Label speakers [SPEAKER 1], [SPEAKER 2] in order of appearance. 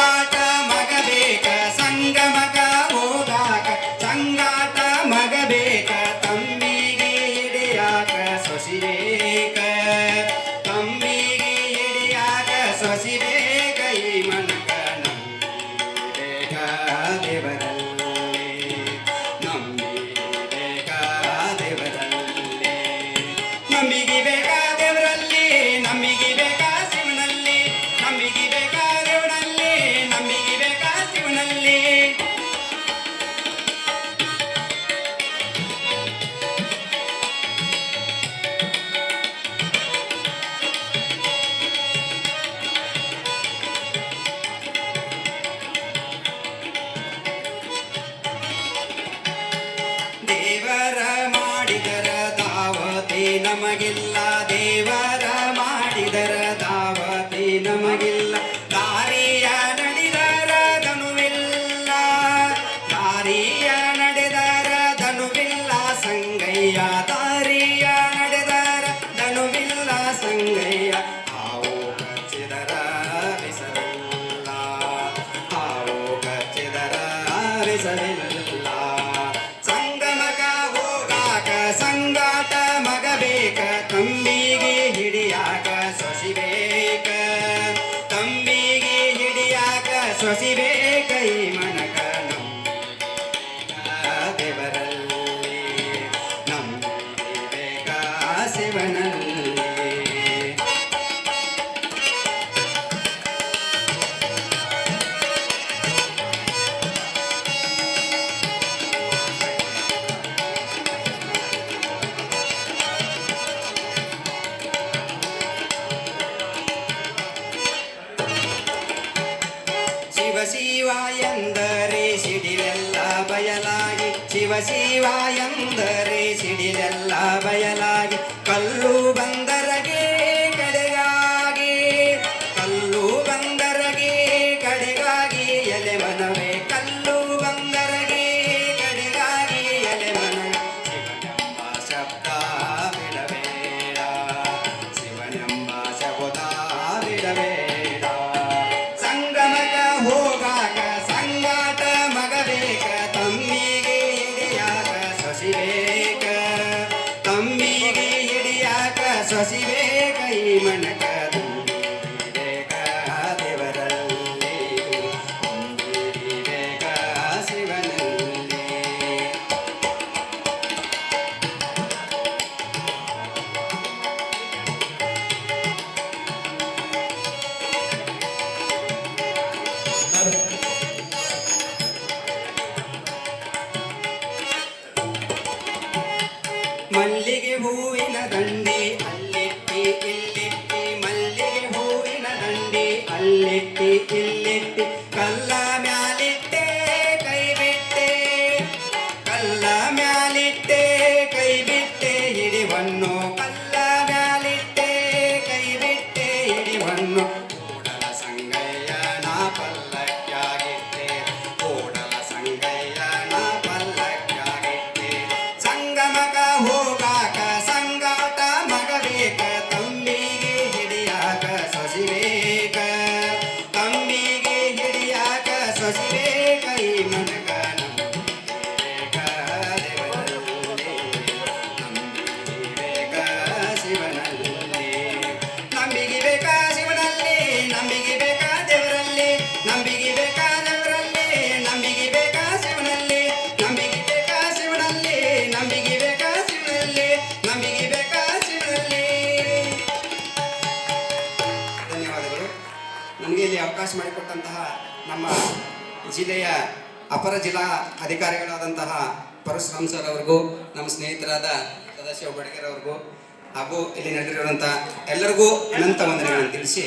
[SPEAKER 1] ಸಂಗಾಟ ಮಗಬೇಕ ಸಂಗಮಕ ಹೋಗಾಕ ಸಂಗಾಟ ಮಗಬೇಕ ತಮ್ಮಿಗೆ ಇದೆಯಾಕ ಸೊಸಿಯೇಕ ದಾವತಿ ನಮಗಿಲ್ಲ ದೇವರ ಮಾಡಿದರ ದಾವತಿ ನಮಗಿಲ್ಲ ದಾರಿಯ ನಡೆದರ ಧನುವಿಲ್ಲ, ದಾರಿಯ ನಡೆದರ ಧನುವಿಲ್ಲ, ಸಂಗಯ್ಯ ದಾರಿಯ ನಡೆದರ ಧನುವಿಲ್ಲ, ಸಂಗಯ್ಯ ಹಾವು ಕಚ್ಚಿದರ ಬಿಸಲಿಲ್ಲ ಹಾವು ಕಚ್ಚಿದರ ಶಿವ ಶಿವ ಎಂದರೆ ಸಿಡಿಲೆಲ್ಲ ಬಯಲಾಗಿ ಕಲ್ಲು ಬಂದರಗೆ ಹಿಡಿಯಾಕ ಸೊಸಿ ಬೇಕ ಈ ಮನಕ ತುಂಬಿರಿ ಬೇಕ ದೇವರಲ್ಲಿ ತುಂಬಿರಿ ಬೇಕ ಶಿವನಲ್ಲಿ ಮಲ್ಲಿಗೆ ಹೂವಿನ ದಂಡಿ ಕಲ್ಲ ಮ್ಯಾಲಿಟ್ಟೆ ಕೈ ಬಿಟ್ಟೆ ಹಿಡಿವನ್ನು. ಕಲ್ಲ ಮ್ಯಾಲಿಟ್ಟೆ ಕೈ ಬಿಟ್ಟೆ ಹಿಡಿವನ್ನು. ಕೂಡಲ ಸಂಗಯ್ಯ, ನಾ ಪಲ್ಲಕ್ಕಾಗಿಟ್ಟೆ ಕೂಡಲ ನಾ ಪಲ್ಲಕ್ಕಾಗಿಟ್ಟೆ ಸಂಗಮಕ ಹೋಗಾಕ ಸಂಗಾಟ ಮಗ ಬೇಕ. ತಂಬಿಗೆ ಹಿಡಿಯಾಕ ಸಸಿ ಬೇಕ. ತಂಬಿಗೆ ಹಿಡಿಯಾಕ ಸಸಿ ಬೇಕ ಈ ಮನಕ ಇಲ್ಲಿ ಅವಕಾಶ ಮಾಡಿಕೊಟ್ಟಂತಹ ನಮ್ಮ ಜಿಲ್ಲೆಯ ಅಪರ ಜಿಲ್ಲಾ ಅಧಿಕಾರಿಗಳಾದಂತಹ ಪರಶುರಾಮ್ ಸರ್ ಅವ್ರಿಗೂ, ನಮ್ಮ ಸ್ನೇಹಿತರಾದ ಸದಾಶಿವ ಬಡಗೇರ್ ಅವ್ರಿಗೂ ಹಾಗೂ ಇಲ್ಲಿ ನಡೆದಿರುವಂಥ ಎಲ್ಲರಿಗೂ ಅನಂತ ವಂದನೆಗಳನ್ನು ತಿಳಿಸಿ